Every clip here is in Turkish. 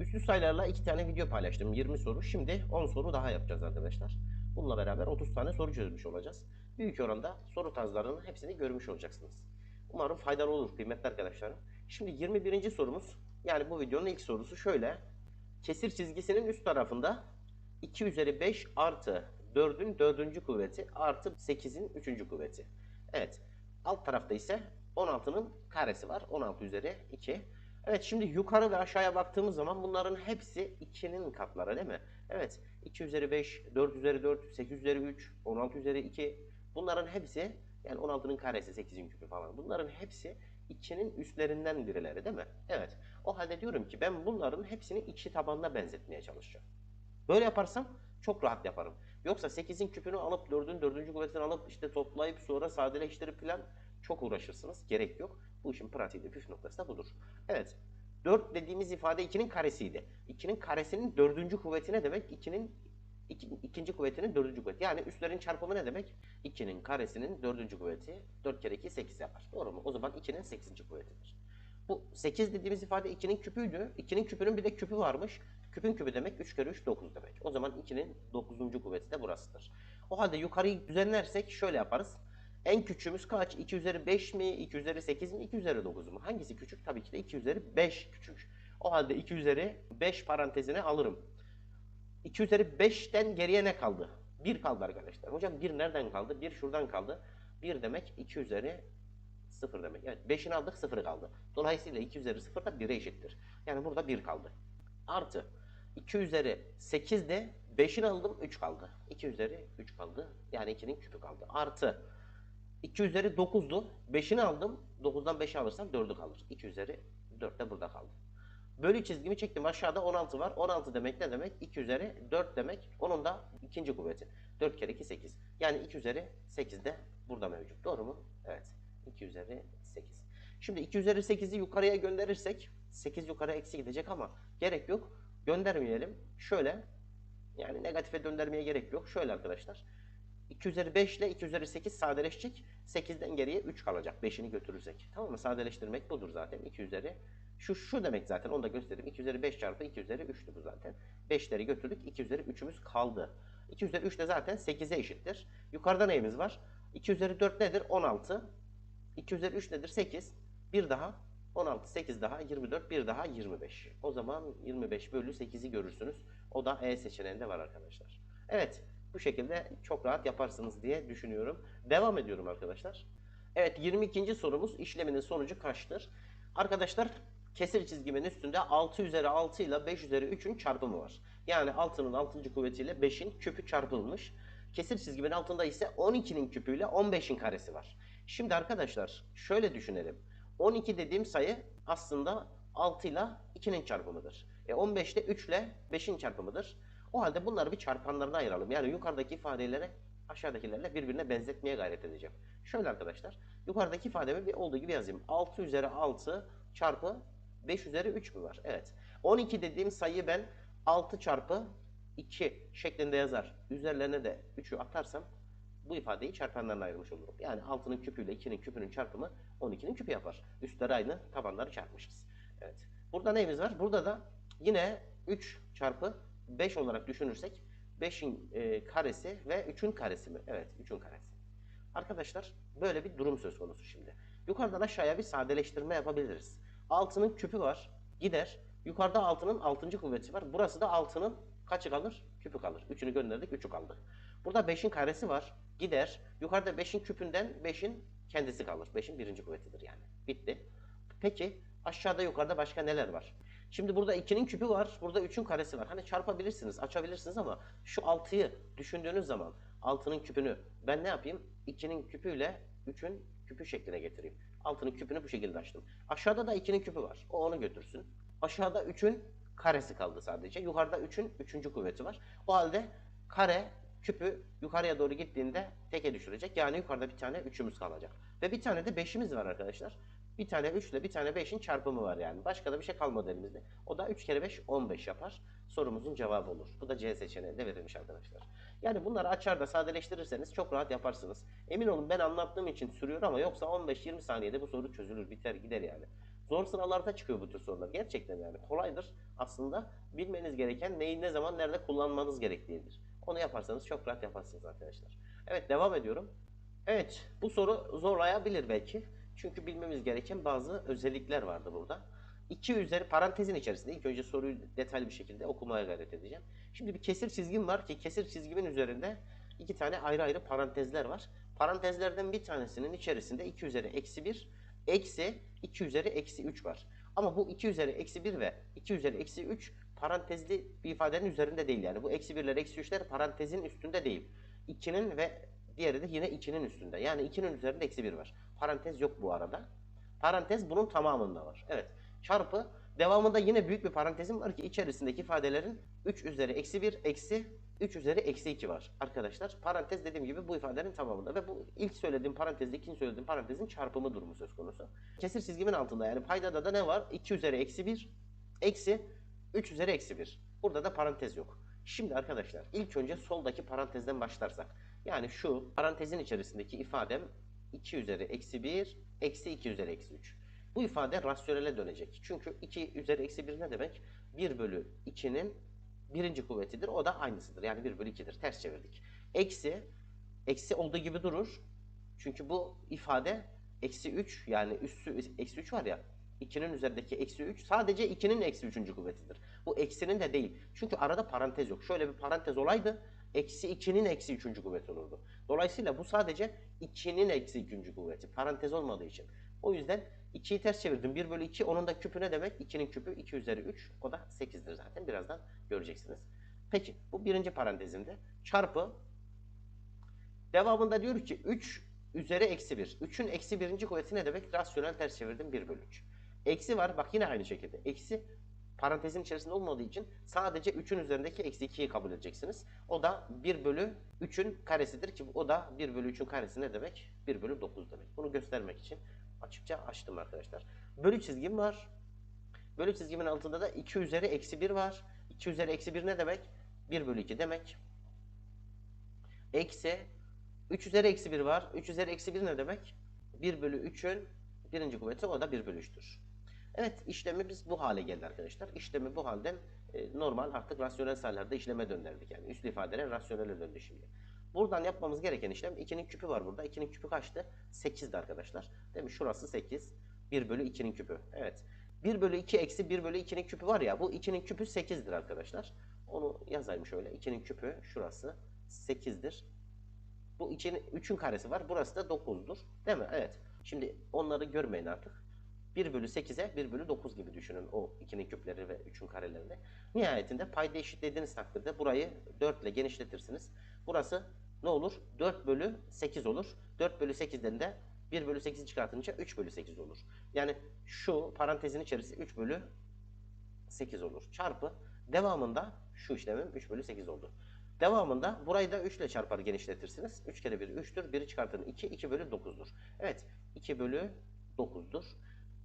Üstü sayılarla iki tane video paylaştım. 20 soru. Şimdi 10 soru daha yapacağız arkadaşlar. Bununla beraber 30 tane soru çözmüş olacağız. Büyük oranda soru tarzlarının hepsini görmüş olacaksınız. Umarım faydalı olur kıymetli arkadaşlarım. Şimdi 21. sorumuz yani bu videonun ilk sorusu şöyle. Kesir çizgisinin üst tarafında 2 üzeri 5 artı 4'ün 4. kuvveti artı 8'in 3. kuvveti. Evet. Alt tarafta ise 16'nın karesi var. 16 üzeri 2. Evet şimdi yukarı ve aşağıya baktığımız zaman bunların hepsi 2'nin katları değil mi? Evet 2 üzeri 5, 4 üzeri 4, 8 üzeri 3, 16 üzeri 2 bunların hepsi yani 16'nın karesi 8'in küpü falan bunların hepsi 2'nin üstlerinden birileri değil mi? Evet o halde diyorum ki ben bunların hepsini 2 tabanına benzetmeye çalışacağım. Böyle yaparsam çok rahat yaparım. Yoksa 8'in küpünü alıp 4'ün 4. kuvvetini alıp işte toplayıp sonra sadeleştirip falan çok uğraşırsınız. Gerek yok. Bu işin pratiğinde püf noktası da budur. Evet. 4 dediğimiz ifade 2'nin karesiydi. 2'nin karesinin 4. kuvveti ne demek? 2'nin iki, ikinci kuvvetinin 4. kuvveti. Yani üstlerin çarpımı ne demek? 2'nin karesinin 4. kuvveti 4 kere 2 8 yapar. Doğru mu? O zaman 2'nin 8. kuvvetidir. Bu 8 dediğimiz ifade 2'nin küpüydü. 2'nin küpünün bir de küpü varmış. Küpün küpü demek 3 kere 3 9 demek. O zaman 2'nin 9. kuvveti de burasıdır. O halde yukarıyı düzenlersek şöyle yaparız. En küçüğümüz kaç? 2 üzeri 5 mi? 2 üzeri 8 mi? 2 üzeri 9 mu? Hangisi küçük? Tabii ki de 2 üzeri 5 küçük. O halde 2 üzeri 5 parantezine alırım. 2 üzeri 5'ten geriye ne kaldı? 1 kaldı arkadaşlar. Hocam 1 nereden kaldı? 1 şuradan kaldı. 1 demek 2 üzeri 0 demek. Evet 5'ini aldık 0 kaldı. Dolayısıyla 2 üzeri 0 da 1'e eşittir. Yani burada 1 kaldı. Artı 2 üzeri 8 de 5'ini aldım 3 kaldı. 2 üzeri 3 kaldı. Yani 2'nin küpü kaldı. Artı 2 üzeri 9'du. 5'ini aldım. 9'dan 5'i alırsam 4'ü kalır. 2 üzeri 4 de burada kaldı. Bölü çizgimi çektim. Aşağıda 16 var. 16 demek ne demek? 2 üzeri 4 demek. Onun da ikinci kuvveti. 4 kere 2 8. Yani 2 üzeri 8 de burada mevcut. Doğru mu? Evet. 2 üzeri 8. Şimdi 2 üzeri 8'i yukarıya gönderirsek 8 yukarı eksi gidecek ama gerek yok. Göndermeyelim. Şöyle yani negatife döndürmeye gerek yok. Şöyle arkadaşlar. 2 üzeri 5 ile 2 üzeri 8 sadeleşecek. 8'den geriye 3 kalacak. 5'ini götürürsek. Tamam mı? Sadeleştirmek budur zaten. 2 üzeri şu şu demek zaten. Onu da göstereyim. 2 üzeri 5 çarpı 2 üzeri 3'tü bu zaten. 5'leri götürdük. 2 üzeri 3'ümüz kaldı. 2 üzeri 3 de zaten 8'e eşittir. Yukarıda neyimiz var? 2 üzeri 4 nedir? 16. 2 üzeri 3 nedir? 8. Bir daha 16, 8 daha 24, bir daha 25. O zaman 25 bölü 8'i görürsünüz. O da E seçeneğinde var arkadaşlar. Evet, bu şekilde çok rahat yaparsınız diye düşünüyorum. Devam ediyorum arkadaşlar. Evet, 22. sorumuz işleminin sonucu kaçtır? Arkadaşlar, kesir çizgimin üstünde 6 üzeri 6 ile 5 üzeri 3'ün çarpımı var. Yani 6'nın 6. kuvvetiyle 5'in küpü çarpılmış. Kesir çizgimin altında ise 12'nin küpüyle 15'in karesi var. Şimdi arkadaşlar, şöyle düşünelim. 12 dediğim sayı aslında 6 ile 2'nin çarpımıdır. E 15 de 3 ile 5'in çarpımıdır. O halde bunları bir çarpanlarına ayıralım. Yani yukarıdaki ifadeleri aşağıdakilerle birbirine benzetmeye gayret edeceğim. Şöyle arkadaşlar. Yukarıdaki ifademi bir olduğu gibi yazayım. 6 üzeri 6 çarpı 5 üzeri 3 mü var? Evet. 12 dediğim sayıyı ben 6 çarpı 2 şeklinde yazar. Üzerlerine de 3'ü atarsam bu ifadeyi çarpanlarına ayırmış olurum. Yani 6'nın küpüyle 2'nin küpünün çarpımı 12'nin küpü yapar. Üstleri aynı, tabanları çarpmışız. Evet. Burada neyimiz var? Burada da yine 3 çarpı 5 olarak düşünürsek 5'in e, karesi ve 3'ün karesi mi? Evet, 3'ün karesi. Arkadaşlar böyle bir durum söz konusu şimdi. Yukarıdan aşağıya bir sadeleştirme yapabiliriz. 6'nın küpü var, gider. Yukarıda 6'nın 6. kuvveti var. Burası da 6'nın kaçı kalır? Küpü kalır. 3'ünü gönderdik, 3'ü kaldı. Burada 5'in karesi var. Gider. Yukarıda 5'in küpünden 5'in kendisi kalır. 5'in birinci kuvvetidir yani. Bitti. Peki aşağıda yukarıda başka neler var? Şimdi burada 2'nin küpü var. Burada 3'ün karesi var. Hani çarpabilirsiniz, açabilirsiniz ama şu 6'yı düşündüğünüz zaman 6'nın küpünü ben ne yapayım? 2'nin küpüyle 3'ün küpü şekline getireyim. 6'nın küpünü bu şekilde açtım. Aşağıda da 2'nin küpü var. O onu götürsün. Aşağıda 3'ün karesi kaldı sadece. Yukarıda 3'ün 3. kuvveti var. O halde kare küpü yukarıya doğru gittiğinde teke düşürecek. Yani yukarıda bir tane 3'ümüz kalacak. Ve bir tane de 5'imiz var arkadaşlar. Bir tane 3 ile bir tane 5'in çarpımı var yani. Başka da bir şey kalmadı elimizde. O da 3 kere 5 15 yapar. Sorumuzun cevabı olur. Bu da C seçeneğinde verilmiş arkadaşlar. Yani bunları açar da sadeleştirirseniz çok rahat yaparsınız. Emin olun ben anlattığım için sürüyor ama yoksa 15-20 saniyede bu soru çözülür, biter gider yani. Zor sıralarda çıkıyor bu tür sorular. Gerçekten yani kolaydır. Aslında bilmeniz gereken neyi ne zaman nerede kullanmanız gerektiğidir. Onu yaparsanız çok rahat yaparsınız arkadaşlar. Evet devam ediyorum. Evet bu soru zorlayabilir belki. Çünkü bilmemiz gereken bazı özellikler vardı burada. 2 üzeri parantezin içerisinde ilk önce soruyu detaylı bir şekilde okumaya gayret edeceğim. Şimdi bir kesir çizgim var ki kesir çizgimin üzerinde iki tane ayrı ayrı parantezler var. Parantezlerden bir tanesinin içerisinde 2 üzeri eksi 1 eksi 2 üzeri eksi 3 var. Ama bu 2 üzeri eksi 1 ve 2 üzeri eksi 3 parantezli bir ifadenin üzerinde değil yani. Bu eksi 1'ler eksi 3'ler parantezin üstünde değil. 2'nin ve diğeri de yine 2'nin üstünde. Yani 2'nin üzerinde eksi 1 var. Parantez yok bu arada. Parantez bunun tamamında var. Evet. Çarpı devamında yine büyük bir parantezim var ki içerisindeki ifadelerin 3 üzeri eksi 1 eksi 3 üzeri eksi 2 var. Arkadaşlar parantez dediğim gibi bu ifadenin tamamında ve bu ilk söylediğim parantezle ikinci söylediğim parantezin çarpımı durumu söz konusu. Kesir çizgimin altında yani paydada da ne var? 2 üzeri eksi 1 eksi 3 üzeri eksi 1. Burada da parantez yok. Şimdi arkadaşlar ilk önce soldaki parantezden başlarsak. Yani şu parantezin içerisindeki ifadem 2 üzeri eksi 1 eksi 2 üzeri eksi 3. Bu ifade rasyonele dönecek. Çünkü 2 üzeri eksi 1 ne demek? 1 bölü 2'nin birinci kuvvetidir. O da aynısıdır. Yani 1 bölü 2'dir. Ters çevirdik. Eksi, eksi olduğu gibi durur. Çünkü bu ifade eksi 3 yani üssü eksi 3 var ya 2'nin üzerindeki eksi 3 sadece 2'nin eksi 3. kuvvetidir. Bu eksinin de değil. Çünkü arada parantez yok. Şöyle bir parantez olaydı eksi 2'nin eksi 3. kuvveti olurdu. Dolayısıyla bu sadece 2'nin eksi 2. kuvveti. Parantez olmadığı için. O yüzden 2'yi ters çevirdim. 1 bölü 2 onun da küpü ne demek? 2'nin küpü 2 üzeri 3. O da 8'dir zaten. Birazdan göreceksiniz. Peki bu birinci parantezimde. Çarpı devamında diyor ki 3 üzeri eksi 1. 3'ün eksi birinci kuvveti ne demek? Rasyonel ters çevirdim 1 bölü 3. Eksi var. Bak yine aynı şekilde. Eksi parantezin içerisinde olmadığı için sadece 3'ün üzerindeki eksi 2'yi kabul edeceksiniz. O da 1 bölü 3'ün karesidir ki o da 1 bölü 3'ün karesi ne demek? 1 bölü 9 demek. Bunu göstermek için açıkça açtım arkadaşlar. Bölü çizgim var. Bölü çizgimin altında da 2 üzeri eksi 1 var. 2 üzeri eksi 1 ne demek? 1 bölü 2 demek. Eksi 3 üzeri eksi 1 var. 3 üzeri eksi 1 ne demek? 1 bölü 3'ün birinci kuvveti o da 1 bölü 3'tür. Evet işlemimiz bu hale geldi arkadaşlar. İşlemi bu halden e, normal artık rasyonel sayılarda işleme döndürdük. Yani üslü ifadeler rasyonele döndü şimdi. Buradan yapmamız gereken işlem 2'nin küpü var burada. 2'nin küpü kaçtı? 8'di arkadaşlar. Değil mi? Şurası 8. 1 bölü 2'nin küpü. Evet. 1 bölü 2 eksi 1 bölü 2'nin küpü var ya bu 2'nin küpü 8'dir arkadaşlar. Onu yazayım şöyle. 2'nin küpü şurası 8'dir. Bu 2'nin 3'ün karesi var. Burası da 9'dur. Değil mi? Evet. Şimdi onları görmeyin artık. 1 bölü 8'e 1 bölü 9 gibi düşünün o 2'nin küpleri ve 3'ün karelerini. Nihayetinde payda eşitlediğiniz takdirde burayı 4 ile genişletirsiniz. Burası ne olur? 4 bölü 8 olur. 4 bölü 8'den de 1 bölü 8'i çıkartınca 3 bölü 8 olur. Yani şu parantezin içerisi 3 bölü 8 olur. Çarpı devamında şu işlemim 3 bölü 8 oldu. Devamında burayı da 3 ile çarpar genişletirsiniz. 3 kere 1 3'tür. 1'i çıkartın 2. 2 bölü 9'dur. Evet 2 bölü 9'dur.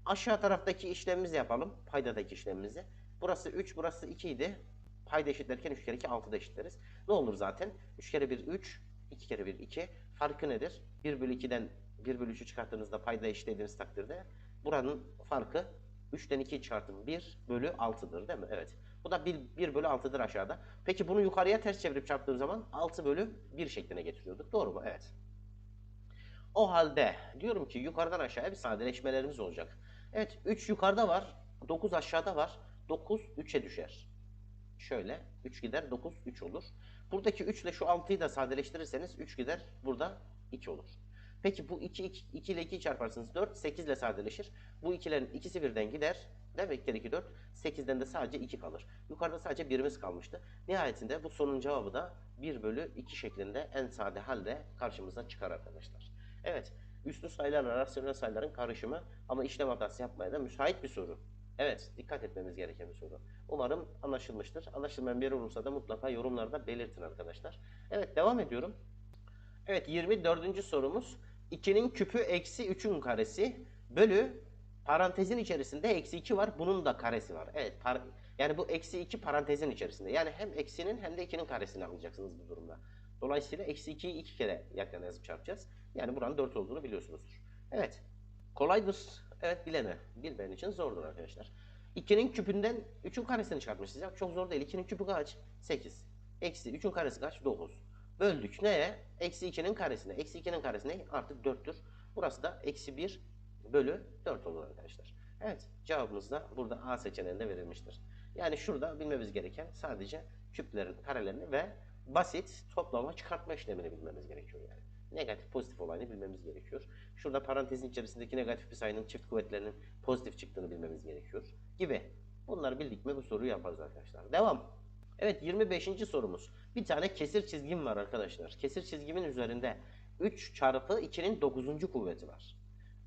Aşağı taraftaki işlemimizi yapalım. Paydadaki işlemimizi. Burası 3, burası 2 idi. Payda eşitlerken 3 kere 2 6'da eşitleriz. Ne olur zaten? 3 kere 1 3, 2 kere 1 2. Farkı nedir? 1 bölü 2'den 1 bölü 3'ü çıkarttığınızda payda eşitlediğiniz takdirde buranın farkı 3'ten 2'yi çıkartın 1 bölü 6'dır değil mi? Evet. Bu da 1, 1 bölü 6'dır aşağıda. Peki bunu yukarıya ters çevirip çarptığım zaman 6 bölü 1 şekline getiriyorduk. Doğru mu? Evet. O halde diyorum ki yukarıdan aşağıya bir sadeleşmelerimiz olacak. Evet 3 yukarıda var. 9 aşağıda var. 9 3'e düşer. Şöyle 3 gider 9 3 olur. Buradaki 3 ile şu 6'yı da sadeleştirirseniz 3 gider burada 2 olur. Peki bu 2, 2, 2 ile 2'yi çarparsınız 4 8 ile sadeleşir. Bu ikilerin ikisi birden gider. Demek ki 2 4 8'den de sadece 2 kalır. Yukarıda sadece birimiz kalmıştı. Nihayetinde bu sorunun cevabı da 1 bölü 2 şeklinde en sade halde karşımıza çıkar arkadaşlar. Evet üslü sayılarla rasyonel sayıların karışımı ama işlem hatası yapmaya da müsait bir soru. Evet, dikkat etmemiz gereken bir soru. Umarım anlaşılmıştır. Anlaşılmayan bir yer olursa da mutlaka yorumlarda belirtin arkadaşlar. Evet, devam ediyorum. Evet, 24. sorumuz. 2'nin küpü eksi 3'ün karesi bölü parantezin içerisinde eksi 2 var. Bunun da karesi var. Evet, yani bu eksi 2 parantezin içerisinde. Yani hem eksinin hem de 2'nin karesini alacaksınız bu durumda. Dolayısıyla eksi 2'yi 2 kere yana yazıp çarpacağız. Yani buranın 4 olduğunu biliyorsunuzdur. Evet. Kolaydır. Evet bilene. Bilmeyen için zordur arkadaşlar. 2'nin küpünden 3'ün karesini çıkartmışız. Çok zor değil. 2'nin küpü kaç? 8. Eksi 3'ün karesi kaç? 9. Böldük. Neye? Eksi 2'nin karesine. Eksi 2'nin karesi ne? Artık 4'tür. Burası da eksi 1 bölü 4 olur arkadaşlar. Evet cevabımız da burada A seçeneğinde verilmiştir. Yani şurada bilmemiz gereken sadece küplerin karelerini ve basit toplama çıkartma işlemini bilmemiz gerekiyor yani. Negatif pozitif olayını bilmemiz gerekiyor. Şurada parantezin içerisindeki negatif bir sayının çift kuvvetlerinin pozitif çıktığını bilmemiz gerekiyor gibi. Bunları bildik mi bu soruyu yaparız arkadaşlar. Devam. Evet 25. sorumuz. Bir tane kesir çizgim var arkadaşlar. Kesir çizgimin üzerinde 3 çarpı 2'nin 9. kuvveti var.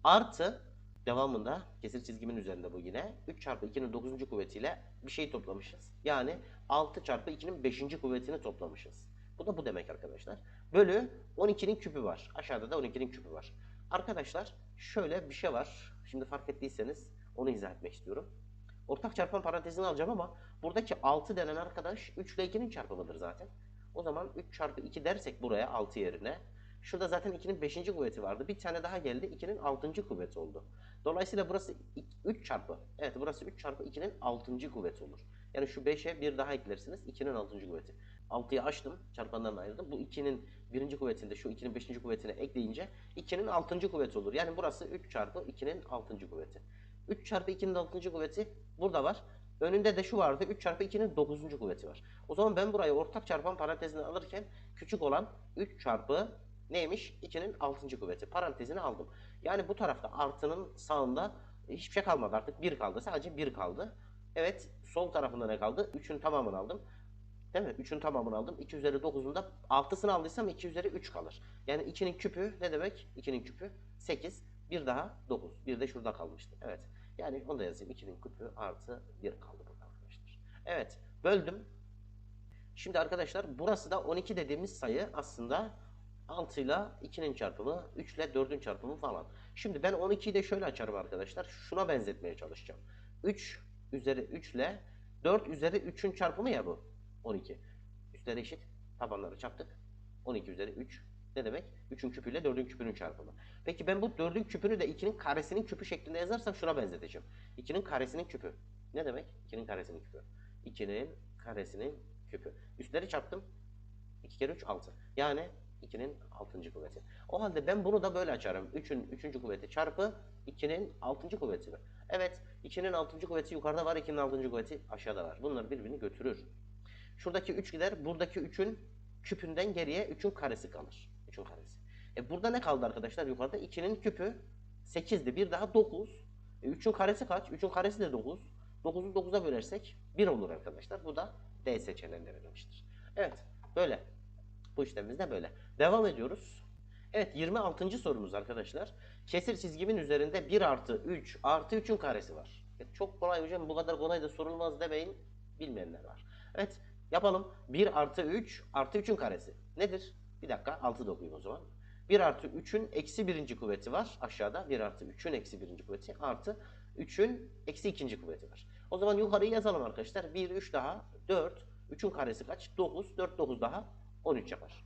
Artı devamında kesir çizgimin üzerinde bu yine 3 çarpı 2'nin 9. kuvvetiyle bir şey toplamışız. Yani 6 çarpı 2'nin 5. kuvvetini toplamışız. Bu da bu demek arkadaşlar. Bölü 12'nin küpü var. Aşağıda da 12'nin küpü var. Arkadaşlar şöyle bir şey var. Şimdi fark ettiyseniz onu izah etmek istiyorum. Ortak çarpan parantezini alacağım ama buradaki 6 denen arkadaş 3 ile 2'nin çarpımıdır zaten. O zaman 3 çarpı 2 dersek buraya 6 yerine. Şurada zaten 2'nin 5. kuvveti vardı. Bir tane daha geldi. 2'nin 6. kuvveti oldu. Dolayısıyla burası 3 çarpı. Evet burası 3 çarpı 2'nin 6. kuvveti olur. Yani şu 5'e bir daha eklersiniz. 2'nin 6. kuvveti. 6'yı açtım. Çarpandan ayırdım. Bu 2'nin 1. kuvvetinde şu 2'nin 5. kuvvetine ekleyince 2'nin 6. kuvveti olur. Yani burası 3 çarpı 2'nin 6. kuvveti. 3 çarpı 2'nin 6. kuvveti burada var. Önünde de şu vardı. 3 çarpı 2'nin 9. kuvveti var. O zaman ben burayı ortak çarpan parantezine alırken küçük olan 3 çarpı neymiş? 2'nin 6. kuvveti. Parantezine aldım. Yani bu tarafta artının sağında hiçbir şey kalmadı artık. 1 kaldı. Sadece 1 kaldı. Evet sol tarafında ne kaldı? 3'ün tamamını aldım. Değil mi? 3'ün tamamını aldım. 2 üzeri 9'un da 6'sını aldıysam 2 üzeri 3 kalır. Yani 2'nin küpü ne demek? 2'nin küpü 8. Bir daha 9. Bir de şurada kalmıştı. Evet. Yani onu da yazayım. 2'nin küpü artı 1 kaldı burada arkadaşlar. Evet. Böldüm. Şimdi arkadaşlar burası da 12 dediğimiz sayı aslında 6 ile 2'nin çarpımı, 3 ile 4'ün çarpımı falan. Şimdi ben 12'yi de şöyle açarım arkadaşlar. Şuna benzetmeye çalışacağım. 3 üzeri 3 ile 4 üzeri 3'ün çarpımı ya bu. 12. Üstleri eşit. Tabanları çarptık. 12 üzeri 3. Ne demek? 3'ün küpüyle 4'ün küpünün çarpımı. Peki ben bu 4'ün küpünü de 2'nin karesinin küpü şeklinde yazarsam şuna benzeteceğim. 2'nin karesinin küpü. Ne demek? 2'nin karesinin küpü. 2'nin karesinin küpü. Üstleri çarptım. 2 kere 3 6. Yani 2'nin 6. kuvveti. O halde ben bunu da böyle açarım. 3'ün 3. kuvveti çarpı 2'nin 6. kuvveti. Evet 2'nin 6. kuvveti yukarıda var. 2'nin 6. kuvveti aşağıda var. Bunlar birbirini götürür. Şuradaki 3 gider. Buradaki 3'ün küpünden geriye 3'ün karesi kalır. 3'ün karesi. E burada ne kaldı arkadaşlar? Yukarıda 2'nin küpü 8'di. Bir daha 9. E 3'ün karesi kaç? 3'ün karesi de 9. 9'u 9'a bölersek 1 olur arkadaşlar. Bu da D seçeneğinde verilmiştir. Evet. Böyle. Bu işlemimiz de böyle. Devam ediyoruz. Evet 26. sorumuz arkadaşlar. Kesir çizgimin üzerinde 1 artı 3 artı 3'ün karesi var. E çok kolay hocam bu kadar kolay da sorulmaz demeyin. Bilmeyenler var. Evet yapalım. 1 artı 3 artı 3'ün karesi. Nedir? Bir dakika 6 da o zaman. 1 artı 3'ün eksi birinci kuvveti var aşağıda. 1 artı 3'ün eksi birinci kuvveti artı 3'ün eksi ikinci kuvveti var. O zaman yukarıyı yazalım arkadaşlar. 1, 3 daha 4. 3'ün karesi kaç? 9. 4, 9 daha 13 yapar.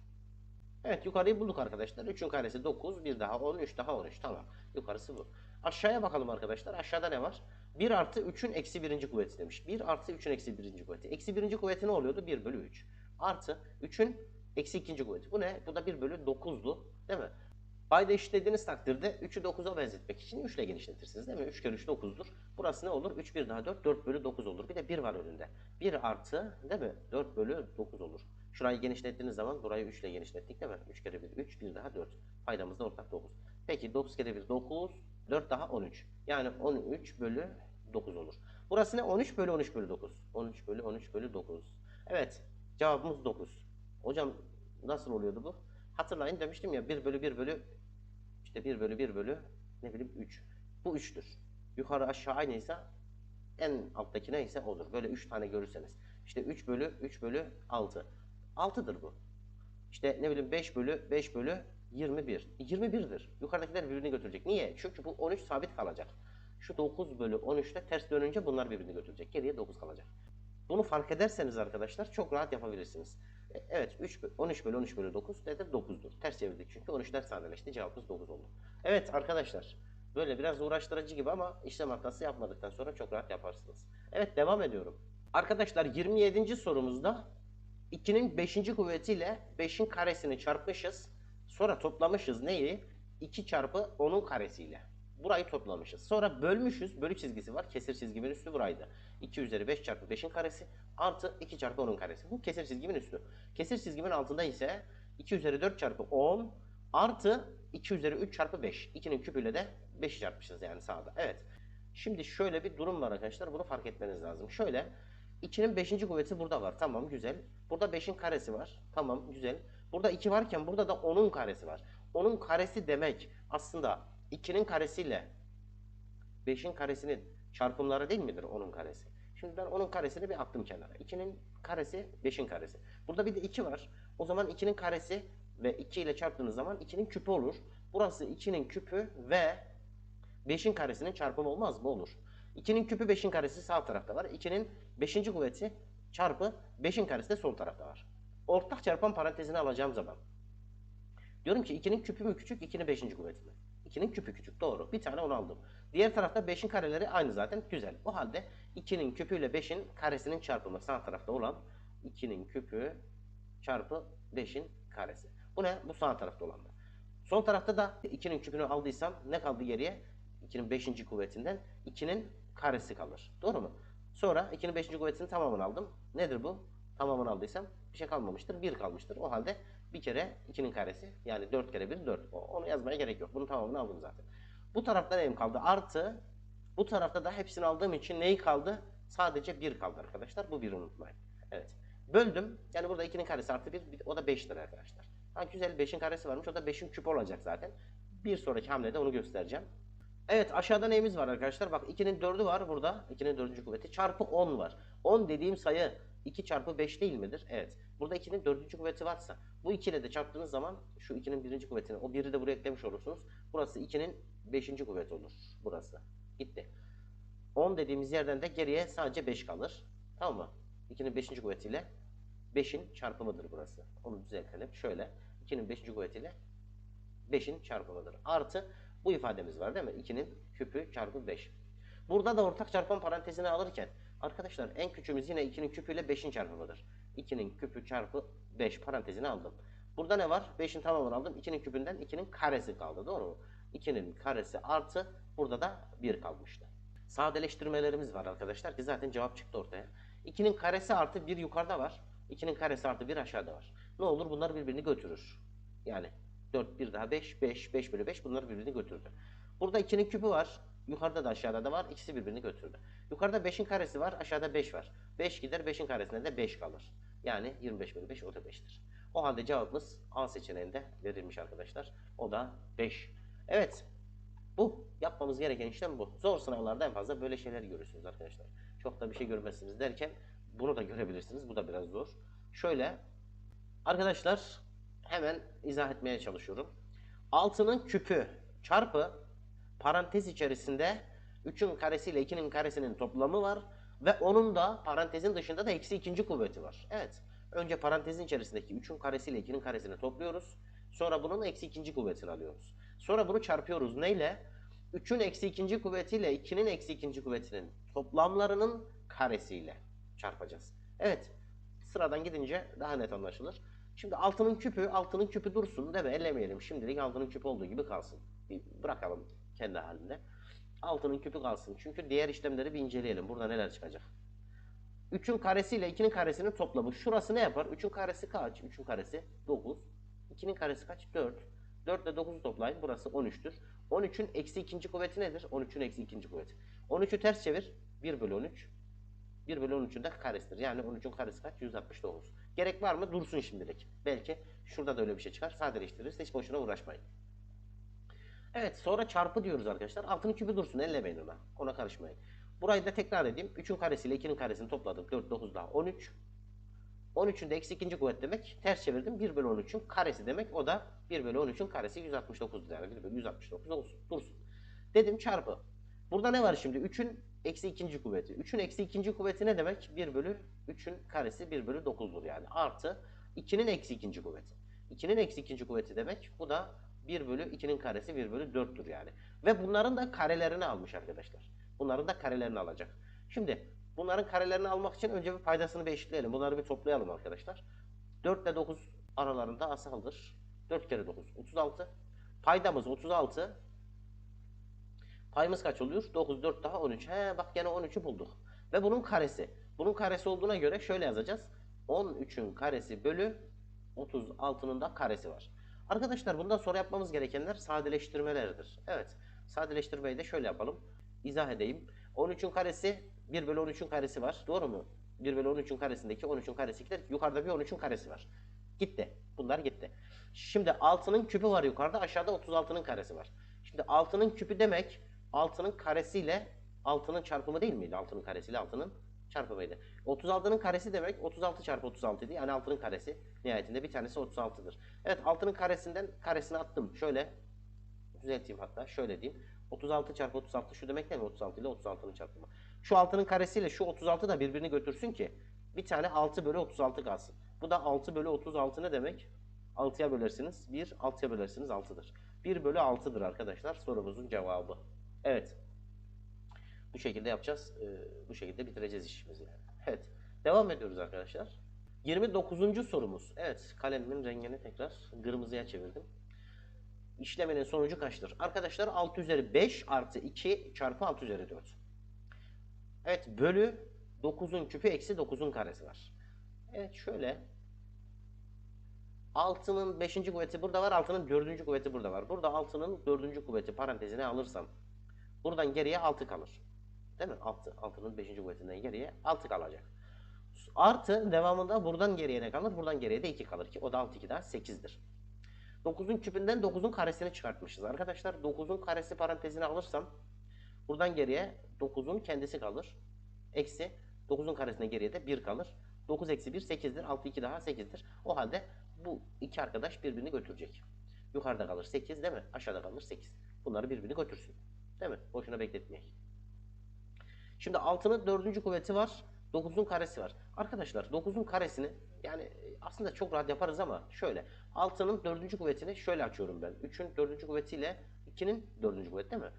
Evet yukarıyı bulduk arkadaşlar. 3'ün karesi 9, 1 daha 10, 3 daha 13. Tamam. Yukarısı bu. Aşağıya bakalım arkadaşlar. Aşağıda ne var? 1 artı 3'ün eksi birinci kuvveti demiş. 1 artı 3'ün eksi birinci kuvveti. Eksi birinci kuvveti ne oluyordu? 1 bölü 3. Artı 3'ün eksi ikinci kuvveti. Bu ne? Bu da 1 bölü 9'du. Değil mi? Payda eşitlediğiniz takdirde 3'ü 9'a benzetmek için 3 ile genişletirsiniz değil mi? 3 kere 3 9'dur. Burası ne olur? 3 1 daha 4 4 bölü 9 olur. Bir de 1 var önünde. 1 artı değil mi? 4 bölü 9 olur. Şurayı genişlettiğiniz zaman burayı 3 ile genişlettik değil mi? 3 kere 1 3 1 daha 4. Paydamız da ortak 9. Peki 9 kere 1 9 4 daha 13. Yani 13 bölü 9 olur. Burası ne? 13 bölü 13 bölü 9. 13 bölü 13 bölü 9. Evet. Cevabımız 9. Hocam nasıl oluyordu bu? Hatırlayın demiştim ya 1 bölü 1 bölü işte 1 bölü 1 bölü ne bileyim 3. Bu 3'tür. Yukarı aşağı aynıysa en alttaki neyse odur. Böyle 3 tane görürseniz. İşte 3 bölü 3 bölü 6. 6'dır bu. İşte ne bileyim 5 bölü 5 bölü 21. 21'dir. Yukarıdakiler birbirini götürecek. Niye? Çünkü bu 13 sabit kalacak. Şu 9 bölü 13'te ters dönünce bunlar birbirini götürecek. Geriye 9 kalacak. Bunu fark ederseniz arkadaşlar çok rahat yapabilirsiniz. E, Evet 3, bö- 13 bölü 13 bölü 9 nedir? 9'dur. Ters çevirdik çünkü 13'ler sadeleşti. Cevabımız 9 oldu. Evet arkadaşlar Böyle biraz uğraştırıcı gibi ama işlem hatası yapmadıktan sonra çok rahat yaparsınız. Evet devam ediyorum. Arkadaşlar 27. sorumuzda 2'nin 5. kuvvetiyle 5'in karesini çarpmışız. Sonra toplamışız neyi? 2 çarpı 10'un karesiyle. Burayı toplamışız. Sonra bölmüşüz. Bölü çizgisi var. Kesir çizgimin üstü buraydı. 2 üzeri 5 çarpı 5'in karesi artı 2 çarpı 10'un karesi. Bu kesir çizgimin üstü. Kesir çizgimin altında ise 2 üzeri 4 çarpı 10 artı 2 üzeri 3 çarpı 5. 2'nin küpüyle de 5'i çarpmışız yani sağda. Evet. Şimdi şöyle bir durum var arkadaşlar. Bunu fark etmeniz lazım. Şöyle 2'nin 5. kuvveti burada var. Tamam güzel. Burada 5'in karesi var. Tamam güzel. Burada 2 varken burada da 10'un karesi var. 10'un karesi demek aslında 2'nin karesiyle 5'in karesinin çarpımları değil midir 10'un karesi? Şimdi ben 10'un karesini bir attım kenara. 2'nin karesi 5'in karesi. Burada bir de 2 var. O zaman 2'nin karesi ve 2 ile çarptığınız zaman 2'nin küpü olur. Burası 2'nin küpü ve 5'in karesinin çarpımı olmaz mı? Olur. 2'nin küpü 5'in karesi sağ tarafta var. 2'nin 5. kuvveti çarpı 5'in karesi de sol tarafta var. Ortak çarpan parantezini alacağım zaman. Diyorum ki 2'nin küpü mü küçük, 2'nin 5. kuvveti mi? 2'nin küpü küçük. Doğru. Bir tane onu aldım. Diğer tarafta 5'in kareleri aynı zaten. Güzel. O halde 2'nin küpü ile 5'in karesinin çarpımı sağ tarafta olan 2'nin küpü çarpı 5'in karesi. Bu ne? Bu sağ tarafta olanlar. Sol tarafta da 2'nin küpünü aldıysam ne kaldı geriye? 2'nin 5. kuvvetinden 2'nin karesi kalır. Doğru mu? Sonra 2'nin 5. kuvvetinin tamamını aldım. Nedir bu? Tamamını aldıysam bir şey kalmamıştır. 1 kalmıştır. O halde bir kere 2'nin karesi yani 4 kere 1 4. O- Onu yazmaya gerek yok. Bunun tamamını aldım zaten. Bu tarafta neyim kaldı? Artı bu tarafta da hepsini aldığım için neyi kaldı? Sadece 1 kaldı arkadaşlar. Bu 1'i unutmayın. Evet. Böldüm. Yani burada 2'nin karesi artı 1. O da 5'tir arkadaşlar. Ha güzel 5'in karesi varmış. O da 5'in küpü olacak zaten. Bir sonraki hamlede onu göstereceğim. Evet aşağıda neyimiz var arkadaşlar? Bak 2'nin 4'ü var burada. 2'nin 4. kuvveti. Çarpı 10 var. 10 dediğim sayı 2 çarpı 5 değil midir? Evet. Burada 2'nin 4. kuvveti varsa bu 2 ile de çarptığınız zaman şu 2'nin 1. kuvvetini o 1'i de buraya eklemiş olursunuz. Burası 2'nin 5. kuvveti olur. Burası. Gitti. 10 dediğimiz yerden de geriye sadece 5 kalır. Tamam mı? 2'nin 5. kuvvetiyle 5'in çarpımıdır burası. Onu düzeltelim. Şöyle 2'nin 5. kuvvetiyle 5'in çarpımıdır. Artı bu ifademiz var değil mi? 2'nin küpü çarpı 5. Burada da ortak çarpan parantezini alırken arkadaşlar en küçüğümüz yine 2'nin küpü ile 5'in çarpımıdır. 2'nin küpü çarpı 5 parantezini aldım. Burada ne var? 5'in tamamını aldım. 2'nin küpünden 2'nin karesi kaldı. Doğru mu? 2'nin karesi artı burada da 1 kalmıştı. Sadeleştirmelerimiz var arkadaşlar ki zaten cevap çıktı ortaya. 2'nin karesi artı 1 yukarıda var. 2'nin karesi artı 1 aşağıda var. Ne olur bunlar birbirini götürür. Yani 4 1 daha 5 5 5 bölü 5 bunları birbirini götürdü. Burada 2'nin küpü var. Yukarıda da aşağıda da var. İkisi birbirini götürdü. Yukarıda 5'in karesi var. Aşağıda 5 var. 5 gider 5'in karesinden de 5 kalır. Yani 25 bölü 5 o da 5'tir. O halde cevabımız A seçeneğinde verilmiş arkadaşlar. O da 5. Evet. Bu. Yapmamız gereken işlem bu. Zor sınavlarda en fazla böyle şeyler görürsünüz arkadaşlar. Çok da bir şey görmezsiniz derken bunu da görebilirsiniz. Bu da biraz zor. Şöyle. Arkadaşlar hemen izah etmeye çalışıyorum. 6'nın küpü çarpı parantez içerisinde 3'ün karesi ile 2'nin karesinin toplamı var ve onun da parantezin dışında da eksi ikinci kuvveti var. Evet. Önce parantezin içerisindeki 3'ün karesi ile 2'nin karesini topluyoruz. Sonra bunun eksi ikinci kuvvetini alıyoruz. Sonra bunu çarpıyoruz. Neyle? 3'ün eksi ikinci kuvvetiyle 2'nin eksi ikinci kuvvetinin toplamlarının karesiyle çarpacağız. Evet. Sıradan gidince daha net anlaşılır. Şimdi altının küpü, altının küpü dursun değil mi? Ellemeyelim. Şimdilik altının küpü olduğu gibi kalsın. Bir bırakalım kendi halinde. Altının küpü kalsın. Çünkü diğer işlemleri bir inceleyelim. Burada neler çıkacak? 3'ün karesi ile 2'nin karesinin toplamı. Şurası ne yapar? 3'ün karesi kaç? 3'ün karesi 9. 2'nin karesi kaç? 4. 4 ile 9'u toplayın. Burası 13'tür. 13'ün eksi ikinci kuvveti nedir? 13'ün eksi ikinci kuvveti. 13'ü ters çevir. 1 bölü 13. 1 bölü 13'ün de karesidir. Yani 13'ün karesi kaç? 169. Gerek var mı? Dursun şimdilik. Belki şurada da öyle bir şey çıkar. Sadeleştiririz. Hiç boşuna uğraşmayın. Evet sonra çarpı diyoruz arkadaşlar. Altının küpü dursun. Ellemeyin ona. Ona karışmayın. Burayı da tekrar edeyim. 3'ün karesiyle 2'nin karesini topladım. 4, 9 daha 13. 13'ün de eksi ikinci kuvvet demek. Ters çevirdim. 1 bölü 13'ün karesi demek. O da 1 bölü 13'ün karesi 169 yani. 1 bölü 169 olsun. Dursun. Dedim çarpı. Burada ne var şimdi? 3'ün eksi ikinci kuvveti. 3'ün eksi ikinci kuvveti ne demek? 1 bölü 3'ün karesi 1 bölü 9'dur yani. Artı 2'nin eksi ikinci kuvveti. 2'nin eksi ikinci kuvveti demek. Bu da 1 bölü 2'nin karesi 1 bölü 4'tür yani. Ve bunların da karelerini almış arkadaşlar. Bunların da karelerini alacak. Şimdi bunların karelerini almak için önce bir paydasını bir eşitleyelim. Bunları bir toplayalım arkadaşlar. 4 ile 9 aralarında asaldır. 4 kere 9 36. Paydamız 36. Payımız kaç oluyor? 9, 4 daha 13. He bak gene 13'ü bulduk. Ve bunun karesi. Bunun karesi olduğuna göre şöyle yazacağız. 13'ün karesi bölü 36'nın da karesi var. Arkadaşlar bundan sonra yapmamız gerekenler sadeleştirmelerdir. Evet. Sadeleştirmeyi de şöyle yapalım. İzah edeyim. 13'ün karesi 1 bölü 13'ün karesi var. Doğru mu? 1 bölü 13'ün karesindeki 13'ün karesi gider. Yukarıda bir 13'ün karesi var. Gitti. Bunlar gitti. Şimdi 6'nın küpü var yukarıda. Aşağıda 36'nın karesi var. Şimdi 6'nın küpü demek 6'nın karesiyle 6'nın çarpımı değil miydi? 6'nın karesiyle 6'nın çarpımıydı. 36'nın karesi demek 36 çarpı 36 idi. Yani 6'nın karesi nihayetinde bir tanesi 36'dır. Evet 6'nın karesinden karesini attım. Şöyle düzelteyim hatta. Şöyle diyeyim. 36 çarpı 36 şu demek değil mi? 36 ile 36'nın çarpımı. Şu 6'nın karesiyle şu 36 da birbirini götürsün ki bir tane 6 bölü 36 kalsın. Bu da 6 bölü 36 ne demek? 6'ya bölersiniz 1, 6'ya bölersiniz 6'dır. 1 bölü 6'dır arkadaşlar sorumuzun cevabı. Evet. Bu şekilde yapacağız. Ee, bu şekilde bitireceğiz işimizi. Evet. Devam ediyoruz arkadaşlar. 29. sorumuz. Evet. Kalemimin rengini tekrar kırmızıya çevirdim. İşleminin sonucu kaçtır? Arkadaşlar 6 üzeri 5 artı 2 çarpı 6 üzeri 4. Evet. Bölü 9'un küpü eksi 9'un karesi var. Evet şöyle. 6'nın 5. kuvveti burada var. 6'nın 4. kuvveti burada var. Burada 6'nın 4. kuvveti parantezine alırsam buradan geriye 6 kalır. Değil mi? 6, 6'nın 5. kuvvetinden geriye 6 kalacak. Artı devamında buradan geriye ne kalır? Buradan geriye de 2 kalır ki o da 6 2 daha 8'dir. 9'un küpünden 9'un karesini çıkartmışız arkadaşlar. 9'un karesi parantezine alırsam buradan geriye 9'un kendisi kalır. Eksi 9'un karesine geriye de 1 kalır. 9 eksi 1 8'dir. 6 2 daha 8'dir. O halde bu iki arkadaş birbirini götürecek. Yukarıda kalır 8 değil mi? Aşağıda kalır 8. Bunları birbirini götürsün. Değil mi? Boşuna bekletmeyek. Şimdi 6'nın 4. kuvveti var. 9'un karesi var. Arkadaşlar 9'un karesini yani aslında çok rahat yaparız ama şöyle. 6'nın 4. kuvvetini şöyle açıyorum ben. 3'ün 4. kuvvetiyle 2'nin 4. kuvveti değil mi?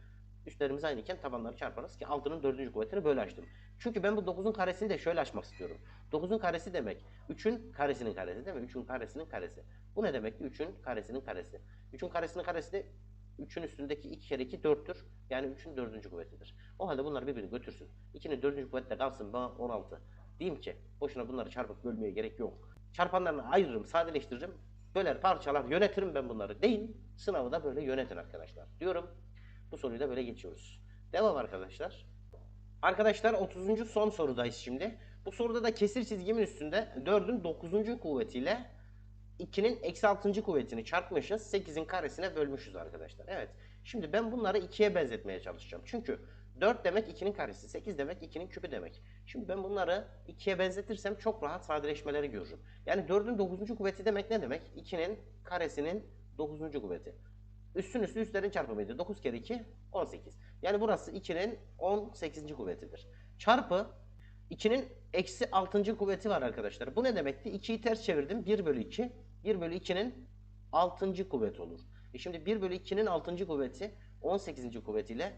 Üstlerimiz aynıyken tabanları çarparız ki 6'nın 4. kuvvetini böyle açtım. Çünkü ben bu 9'un karesini de şöyle açmak istiyorum. 9'un karesi demek 3'ün karesinin karesi değil mi? 3'ün karesinin karesi. Bu ne demek? 3'ün karesinin karesi. 3'ün karesinin karesi de 3'ün üstündeki 2 kere 2 4'tür. Yani 3'ün 4. kuvvetidir. O halde bunlar birbirini götürsün. 2'nin 4. kuvvetle kalsın bana 16. Diyeyim ki boşuna bunları çarpıp bölmeye gerek yok. Çarpanlarını ayırırım, sadeleştiririm. Böler, parçalar, yönetirim ben bunları. Değil, sınavı da böyle yönetin arkadaşlar. Diyorum. Bu soruyu da böyle geçiyoruz. Devam arkadaşlar. Arkadaşlar 30. son sorudayız şimdi. Bu soruda da kesir çizgimin üstünde 4'ün 9. kuvvetiyle 2'nin eksi 6. kuvvetini çarpmışız. 8'in karesine bölmüşüz arkadaşlar. Evet. Şimdi ben bunları 2'ye benzetmeye çalışacağım. Çünkü 4 demek 2'nin karesi, 8 demek 2'nin küpü demek. Şimdi ben bunları 2'ye benzetirsem çok rahat sadeleşmeleri görürüm. Yani 4'ün 9. kuvveti demek ne demek? 2'nin karesinin 9. kuvveti. Üstün üstü üstlerin çarpımıydı. 9 kere 2 18. Yani burası 2'nin 18. kuvvetidir. Çarpı 2'nin eksi 6. kuvveti var arkadaşlar. Bu ne demekti? 2'yi ters çevirdim. 1 bölü 2. 1 bölü 2'nin 6. kuvveti olur. E şimdi 1 bölü 2'nin 6. kuvveti 18. kuvvetiyle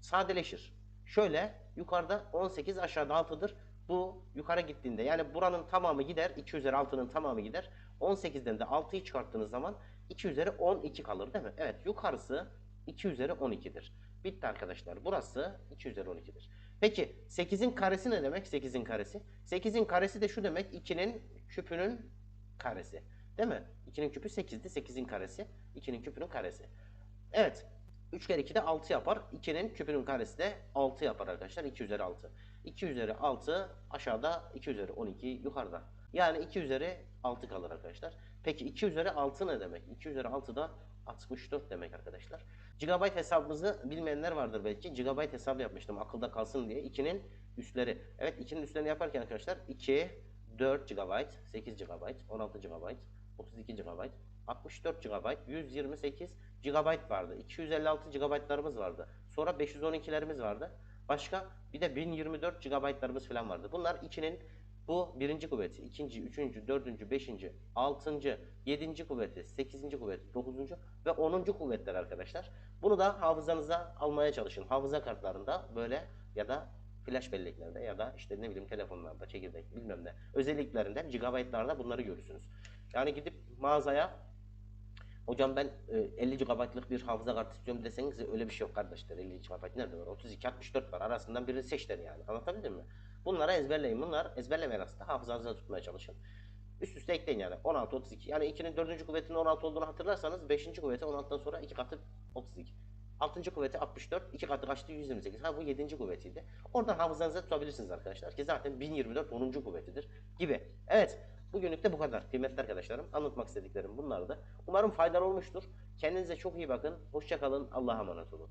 sadeleşir. Şöyle yukarıda 18 aşağıda 6'dır. Bu yukarı gittiğinde yani buranın tamamı gider. 2 üzeri 6'nın tamamı gider. 18'den de 6'yı çıkarttığınız zaman 2 üzeri 12 kalır değil mi? Evet yukarısı 2 üzeri 12'dir. Bitti arkadaşlar. Burası 2 üzeri 12'dir. Peki 8'in karesi ne demek? 8'in karesi. 8'in karesi de şu demek. 2'nin küpünün karesi. Değil mi? 2'nin küpü 8'di. 8'in karesi. 2'nin küpünün karesi. Evet. 3 kere 2 de 6 yapar. 2'nin küpünün karesi de 6 yapar arkadaşlar. 2 üzeri 6. 2 üzeri 6 aşağıda 2 üzeri 12 yukarıda. Yani 2 üzeri 6 kalır arkadaşlar. Peki 2 üzeri 6 ne demek? 2 üzeri 6 da 64 demek arkadaşlar. Gigabyte hesabımızı bilmeyenler vardır belki. Gigabyte hesabı yapmıştım akılda kalsın diye. 2'nin üstleri. Evet 2'nin üstlerini yaparken arkadaşlar 2, 4 GB, 8 GB, 16 GB, 32 GB, 64 GB, 128 GB vardı. 256 GB'larımız vardı. Sonra 512'lerimiz vardı. Başka bir de 1024 GB'larımız falan vardı. Bunlar 2'nin Bu birinci kuvveti, ikinci, üçüncü, dördüncü, beşinci, altıncı, yedinci kuvveti, sekizinci kuvveti, dokuzuncu ve onuncu kuvvetler arkadaşlar. Bunu da hafızanıza almaya çalışın. Hafıza kartlarında böyle ya da flash belleklerde ya da işte ne bileyim telefonlarda, çekirdek bilmem ne özelliklerinden gigabaytlarda bunları görürsünüz. Yani gidip mağazaya hocam ben e, 50 GB'lık bir hafıza kartı istiyorum deseniz öyle bir şey yok kardeşler. 50 GB nerede var? 32, 64 var. Arasından birini seç der yani. Anlatabildim mi? Bunları ezberleyin. Bunlar ezberlemeyen aslında hafızanıza tutmaya çalışın. Üst üste ekleyin yani. 16, 32. Yani 2'nin 4. kuvvetinin 16 olduğunu hatırlarsanız 5. kuvveti 16'dan sonra 2 katı 32. 6. kuvveti 64, 2 katı kaçtı 128. Ha bu 7. kuvvetiydi. Oradan hafızanıza tutabilirsiniz arkadaşlar ki zaten 1024 10. kuvvetidir gibi. Evet. Bugünlük de bu kadar kıymetli arkadaşlarım. Anlatmak istediklerim bunlardı. Umarım faydalı olmuştur. Kendinize çok iyi bakın. Hoşça kalın. Allah'a emanet olun.